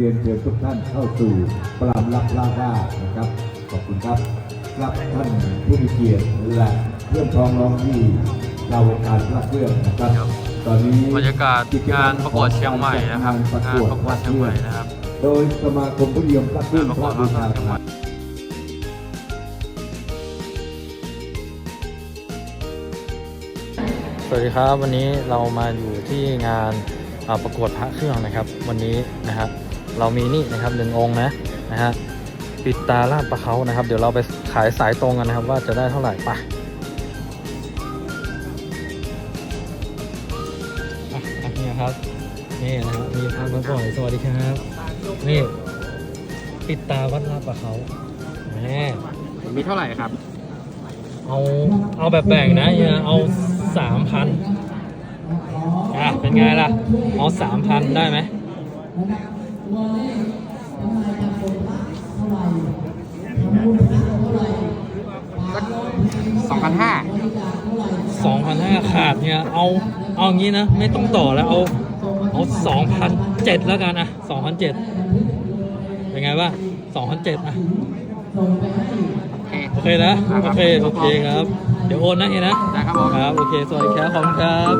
เรียนเชิญทุกท่านเข้าสู่ปรามรับลาดานะครับ ขอบคุณครับครับท่านผู้มีเกียรติและเพื่อนพ้องน้องที่ชาววงการพระเครื่องนะครับตอนนี้บรรยากาศงานประกวดเชียงใหม่นะครับประงานกวดประกวดเชียงใหม่นะครับ โดยสมาคมผู้นิยมพระเครื่องงานประพกวระดบูชาเชียงใหม่สวัสดีครับวันนี้เรามาอยู่ที่งานอ่าประกวดพระเครื่องนะครับ วันนี้นะครับ เรามีนี่นะครับหนึ่งองค์นะนะฮะปิดตาลาดประเขานะครับ เดี๋ยวเราไปขายสายตรงกันนะครับ ว่าจะได้เท่าไหร่ไปะอะอะนี่ครับนี่นะครับมีพระมาก่อนสวัสดีครับนี่ปิดตาวัดลาดประเขาแหมมีเท่าไหร่ครับ เอาเอาแบบแบ่งนะเฮียเอาสามพันอะเป็นไงล่ะ เอาสามพันได้ไหม สองพันห้าสองพันห้าขาดเนี่ยเอาเอางี้นะ ไม่ต้องต่อแล้วเอาเอาสองพันเจ็ดแล้วกันอะสองพันเจ็ดเป็นไงบ้างสองพันเจ็ดอะโอเคโอเคนะ โอเค โอเคครับ เดี๋ยวโอนนะเฮียนะได้ครับผมครับ โอเค สวัสดีครับ ขอบคุณครับ